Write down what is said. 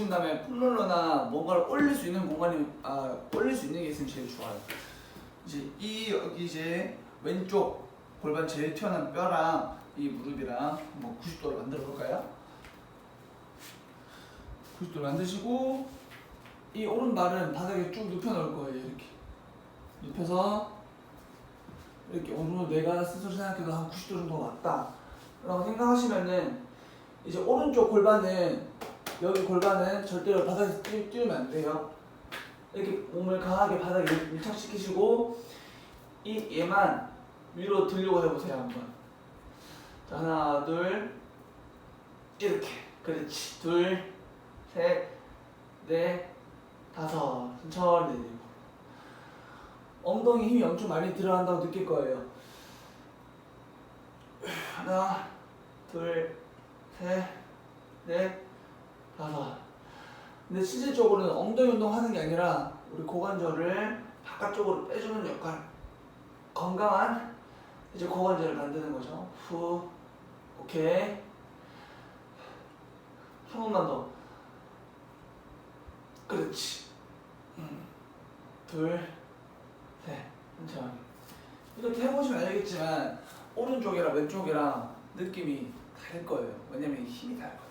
누우신 다음에 폼롤러나 뭔가를 올릴 수 있는 공간이 아 올릴 수 있는 게 있으면 제일 좋아요. 이제 이 여기 이제 왼쪽 골반 제일 튀어나온 뼈랑 이 무릎이랑 뭐 90도로 만들어 볼까요? 90도로 만드시고 이 오른발은 바닥에 쭉 눕혀 놓을 거예요 이렇게 눕혀서 이렇게 어느 정도 내가 스스로 생각해도 한 90도 정도 왔다 라고 생각하시면은 이제 오른쪽 골반은 여기 골반은 절대로 바닥에서 띄, 띄우면 안 돼요. 이렇게 몸을 강하게 바닥에 밀착시키시고 이 얘만 위로 들려고 해보세요 한번. 자, 하나 둘 이렇게. 그렇지. 둘셋넷 다섯. 천천히 내리고. 엉덩이 힘이 엄청 많이 들어간다고 느낄 거예요. 하나 둘 셋 넷 다섯 근데 실질적으로는 엉덩이 운동 하는 게 아니라 우리 고관절을 바깥쪽으로 빼주는 역할. 건강한 이제 고관절을 만드는 거죠. 후. 오케이. 한 번만 더. 그렇지. 음. 둘 셋. 천천히. 이렇게 해보시면 알겠지만 오른쪽이랑 왼쪽이랑 느낌이 다를 거예요. 왜냐면 힘이 다르거든요